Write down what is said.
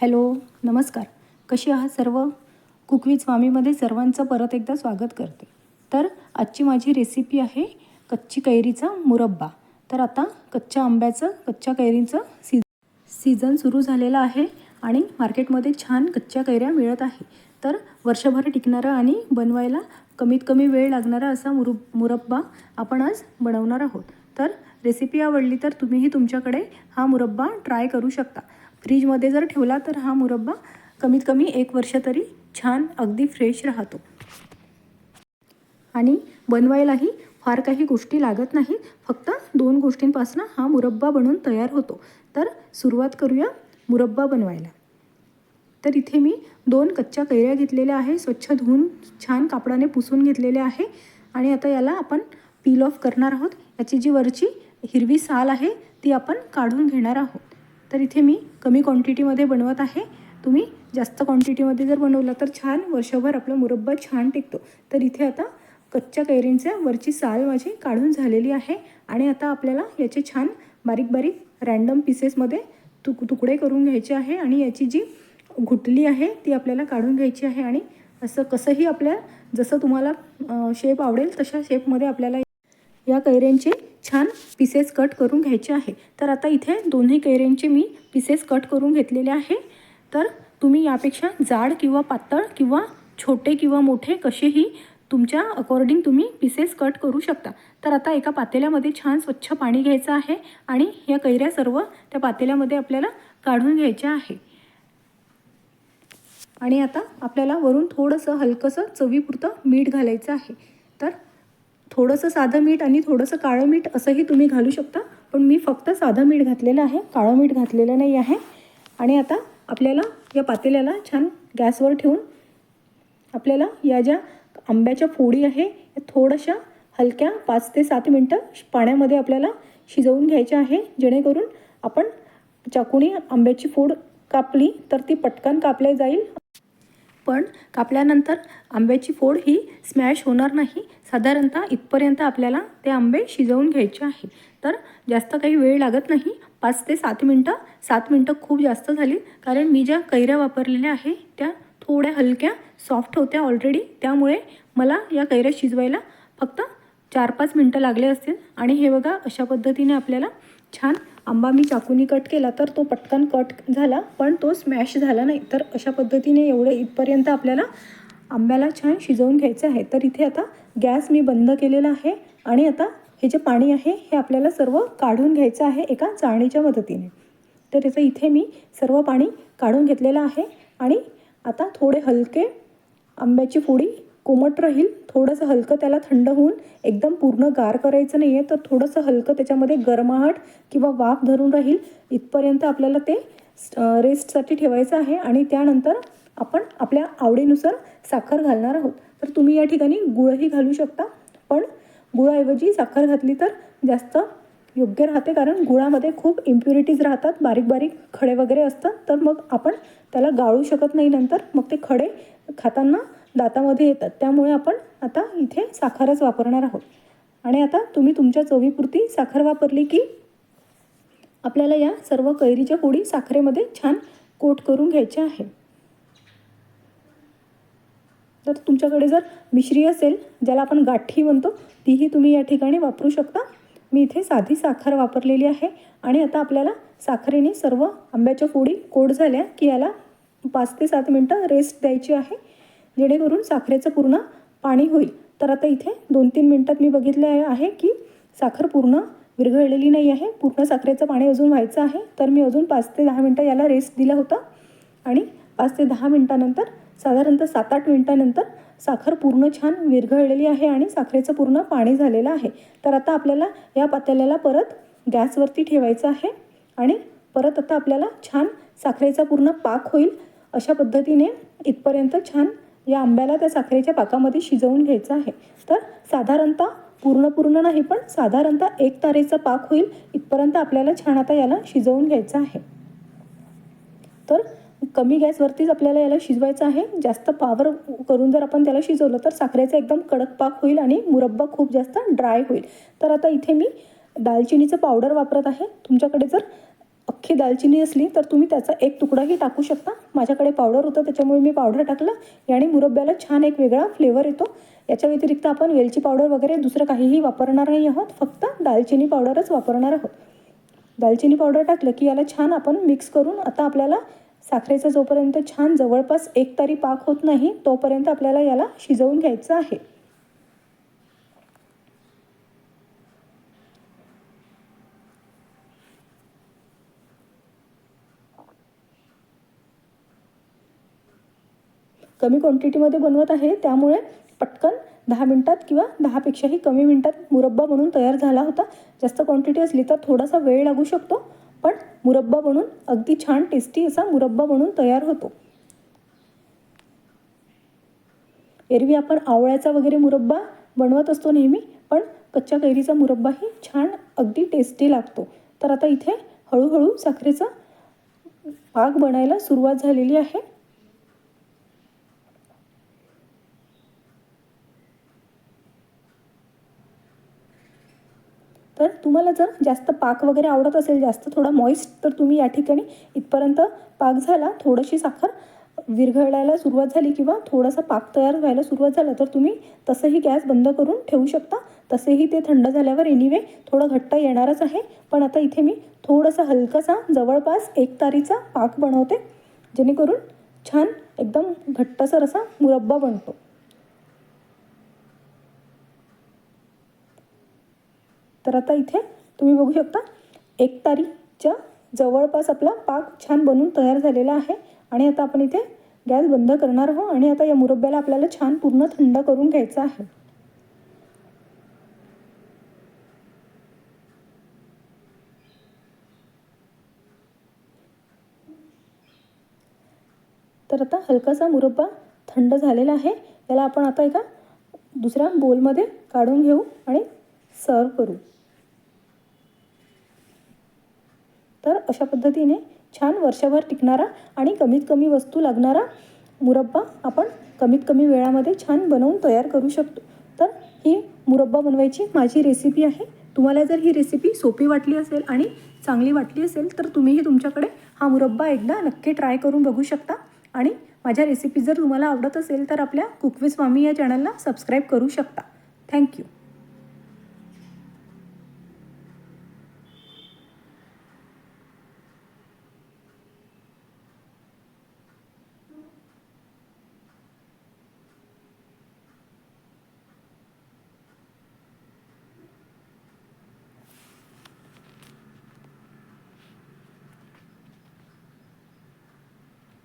Hello नमस्कार. कशी आहात सर्व? कुकविथ स्वामीमध्ये सर्वांचं परत एकदा स्वागत करते. तर आजची माझी रेसिपी आहे कच्ची कैरीचा मुरब्बा. तर आता कच्च्या आंब्याचं कच्च्या कैरीचं सी सीझन सुरू झालेला आहे आणि मार्केटमध्ये छान कच्च्या कैऱ्या मिळत आहे. तर वर्षभर टिकणारा आणि बनवायला कमीत कमी वेळ लागणारा असा मुरु मुरब्बा आपण आज बनवणार आहोत. तर रेसिपी आवडली तर तुम्हीही तुमच्याकडे हा मुरब्बा ट्राय करू शकता. फ्रीजमध्ये जर ठेवला तर हा मुरब्बा कमीत कमी एक वर्ष तरी छान अगदी फ्रेश राहतो. आणि बनवायलाही फार काही गोष्टी लागत नाही. फक्त दोन गोष्टींपासून हा मुरब्बा बनून तयार होतो. तर सुरुवात करूया मुरब्बा बनवायला. तर इथे मी दोन कच्च्या कैऱ्या घेतलेल्या आहे. स्वच्छ धुवून छान कापडाने पुसून घेतलेल्या आहे. आणि आता याला आपण पील ऑफ करणार आहोत. याची जी वरची हिरवी साल आहे ती आपण काढून घेणार आहोत. तर इथे मी कमी क्वांटिटीमध्ये बनवत आहे. तुम्ही जास्त क्वांटिटीमध्ये जर बनवलं तर छान वर्षभर आपला मुरब्बा छान टिकतो. तर इथे आता कच्च्या कैरींच्या वरची साल माझी काढून झालेली आहे आणि आता आपल्याला याचे छान बारीक बारीक रॅन्डम पीसेसमध्ये तुक तुकडे करून घ्यायचे आहे आणि याची जी घुटली आहे ती आपल्याला काढून घ्यायची आहे आणि असं कसंही आपल्या जसं तुम्हाला शेप आवडेल तशा शेपमध्ये आपल्याला या कैऱ्यांचे छान पीसेस कट करून घ्यायचे आहे. तर आता इथे दोन्ही कैऱ्यांचे मी पीसेस कट करून घेतलेले आहे. तर तुम्ही यापेक्षा जाड किंवा पातळ किंवा छोटे किंवा मोठे कसेही तुमच्या अकॉर्डिंग तुम्ही पीसेस कट करू शकता. तर आता एका पातेल्यामध्ये छान स्वच्छ पाणी घ्यायचं आहे आणि या कैऱ्या सर्व त्या पातेल्यामध्ये आपल्याला काढून घ्यायच्या आहे. आणि आता आपल्याला वरून थोडंसं हलकंसं चवीपुरतं मीठ घालायचं आहे. तर थोडंसं साधं मीठ आणि थोडंसं काळं मीठ असंही तुम्ही घालू शकता पण मी फक्त साधं मीठ घातलेलं आहे काळं मीठ घातलेलं नाही आहे. आणि आता आपल्याला या पातेल्याला छान गॅसवर ठेवून आपल्याला या ज्या आंब्याच्या फोडी आहे या थोड्याशा हलक्या पाच ते सात मिनटं पाण्यामध्ये आपल्याला शिजवून घ्यायच्या आहे जेणेकरून आपण चाकूने आंब्याची फोड कापली तर ती पटकन कापल्या जाईल. पण कापल्यानंतर आंब्याची फोड ही स्मॅश होणार नाही. साधारणतः इथपर्यंत आपल्याला ते आंबे शिजवून घ्यायचे आहे. तर जास्त काही वेळ लागत नाही. पाच ते सात मिनटं. सात मिनटं खूप जास्त झाली. कारण मी ज्या कैऱ्या वापरलेल्या आहे त्या थोड्या हलक्या सॉफ्ट होत्या ऑलरेडी त्यामुळे मला या कैऱ्या शिजवायला फक्त चार पाच मिनटं लागले असतील. आणि हे बघा अशा पद्धतीने आपल्याला छान आंबा मी चाकूनी कट केला तर तो पटकन कट झाला पण तो स्मॅश झाला नाही. तर अशा पद्धतीने एवढे इथपर्यंत आपल्याला आंब्याला छान शिजवून घ्यायचं आहे. तर इथे आता गॅस मी बंद केलेला आहे आणि आता हे जे पाणी आहे हे आपल्याला सर्व काढून घ्यायचं आहे एका चाळणीच्या मदतीने. तर त्याचं इथे मी सर्व पाणी काढून घेतलेलं आहे आणि आता थोडे हलके आंब्याची फोडी कोमट राहील थोडंसं हलकं त्याला थंड होऊन एकदम पूर्ण गार करायचं नाही आहे तर थोडंसं हलकं त्याच्यामध्ये गरमाहट किंवा वाफ धरून राहील. इथपर्यंत आपल्याला ते रेस्टसाठी ठेवायचं आहे आणि त्यानंतर आपण आपल्या आवडीनुसार साखर घालणार आहोत. तर तुम्ही या ठिकाणी गुळही घालू शकता पण गुळाऐवजी साखर घातली तर जास्त योग्य राहते कारण गुळामध्ये खूप इम्प्युरिटीज राहतात बारीक बारीक खडे वगैरे असतात तर मग आपण त्याला गाळू शकत नाही नंतर. मग ते खडे खाताना दातामध्ये येतात. त्यामुळे आपण आता इथे साखरच वापरणार आहोत. आणि आता तुम्ही तुमच्या चवीपुरती साखर वापरली की आपल्याला या सर्व कैरीच्या पोळी साखरेमध्ये छान कोट करून घ्यायच्या आहे. तर तुमच्याकडे जर मिश्री असेल ज्याला आपण गाठी म्हणतो तीही तुम्ही या ठिकाणी वापरू शकता. मी इथे साधी साखर वापरलेली आहे. आणि आता आपल्याला साखरेने सर्व आंब्याच्या फोडी कोड झाल्या की याला पाच ते सात मिनटं रेस्ट द्यायची आहे. जेणेकरून साखरेचं पूर्ण पाणी होईल. तर आता इथे दोन तीन मिनटात मी बघितले आहे की साखर पूर्ण विरघळलेली नाही आहे. पूर्ण साखरेचं पाणी अजून व्हायचं आहे. तर मी अजून पाच ते दहा मिनटं याला रेस्ट दिला होता. आणि पाच ते दहा मिनटानंतर साधारणतः सात आठ मिनटानंतर साखर पूर्ण छान विरघळलेली आहे आणि साखरेचं पूर्ण पाणी झालेलं आहे. तर आता आपल्याला या पातेल्याला परत गॅसवरती ठेवायचं आहे आणि परत आता आपल्याला छान साखरेचा पूर्ण पाक होईल. अशा पद्धतीने इथपर्यंत छान या आंब्याला त्या साखरेच्या पाकामध्ये शिजवून घ्यायचं आहे. तर साधारणतः पूर्ण पूर्ण नाही पण साधारणतः एक तारेचा पाक होईल. इथपर्यंत आपल्याला छान आता याला शिजवून घ्यायचं आहे. तर कमी गॅसवरतीच आपल्याला याला शिजवायचं आहे. जास्त पावर करून जर आपण त्याला शिजवलं तर साखरेचा एकदम कडक पाक होईल आणि मुरब्बा खूप जास्त ड्राय होईल. तर आता इथे मी दालचिनीचं पावडर वापरत आहे. तुमच्याकडे जर अख्खी दालचिनी असली तर तुम्ही त्याचा एक तुकडाही टाकू शकता. माझ्याकडे पावडर होतं त्याच्यामुळे मी पावडर टाकलं. याने मुरब्याला छान एक वेगळा फ्लेवर येतो. याच्या व्यतिरिक्त आपण वेलची पावडर वगैरे दुसरं काहीही वापरणार नाही आहोत. फक्त दालचिनी पावडरच वापरणार आहोत. दालचिनी पावडर टाकलं की याला छान आपण मिक्स करून आता आपल्याला साखरेचा जोपर्यंत छान जवळपास एक तरी पाक होत नाही तोपर्यंत आपल्याला याला शिजवून घ्यायचं आहे. कमी क्वांटिटीमध्ये बनवत आहे त्यामुळे पटकन दहा मिनटात किंवा दहापेक्षाही कमी मिनटात मुरब्बा बनून तयार झाला होता. जास्त क्वांटिटी असली तर थोडासा वेळ लागू शकतो पण मुरब्बा बनून अगदी छान टेस्टी असा मुरब्बा बनून तयार होतो. एरवी आपण आवळ्याचा वगैरे मुरब्बा बनवत असतो नेहमी पण कच्च्या कैरीचा मुरब्बाही छान अगदी टेस्टी लागतो. तर आता इथे हळूहळू साखरेचा पाक बनायला सुरुवात झालेली आहे. तर तुम्हाला जर जास्त पाक वगैरे आवडत असेल जास्त थोडा मॉइस्ट तर तुम्ही या ठिकाणी इथपर्यंत पाक झाला थोडीशी साखर विरघळायला सुरुवात झाली किंवा थोडासा पाक तयार व्हायला सुरुवात झाला तर तुम्ही तसंही गॅस बंद करून ठेवू शकता. तसेही ते थंड झाल्यावर एनिवे थोडं घट्ट येणारच आहे. पण आता इथे मी थोडासा हलकासा जवळपास एक तारीचा पाक बनवते जेणेकरून छान एकदम घट्टसर असा मुरब्बा बनतो. तर आता इथे तुम्ही बघू शकता एक तारीच्या जवळपास आपला पाक छान बनून तयार झालेला आहे. आणि आता आपण इथे गॅस बंद करणार आहोत आणि आता या मुरब्याला आपल्याला छान पूर्ण थंड करून घ्यायचं आहे. तर आता हलकासा मुरब्बा थंड झालेला आहे. याला आपण आता एका दुसऱ्या बोलमध्ये काढून घेऊ आणि सर्व करू तर अशा पद्धतीने छान वर्षभर टिकणारा आणि कमीत कमी वस्तू लागणारा मुरब्बा आपण कमीत कमी वेळामध्ये छान बनवून तयार करू शकतो. तर ही मुरब्बा बनवायची माझी रेसिपी आहे. तुम्हाला जर ही रेसिपी सोपी वाटली असेल आणि चांगली वाटली असेल तर तुम्हीही तुमच्याकडे हा मुरब्बा एकदा नक्की ट्राय करून बघू शकता. आणि माझ्या रेसिपी जर तुम्हाला आवडत असेल तर आपल्या कुकविस स्वामी या चॅनलला सबस्क्राईब करू शकता. थँक्यू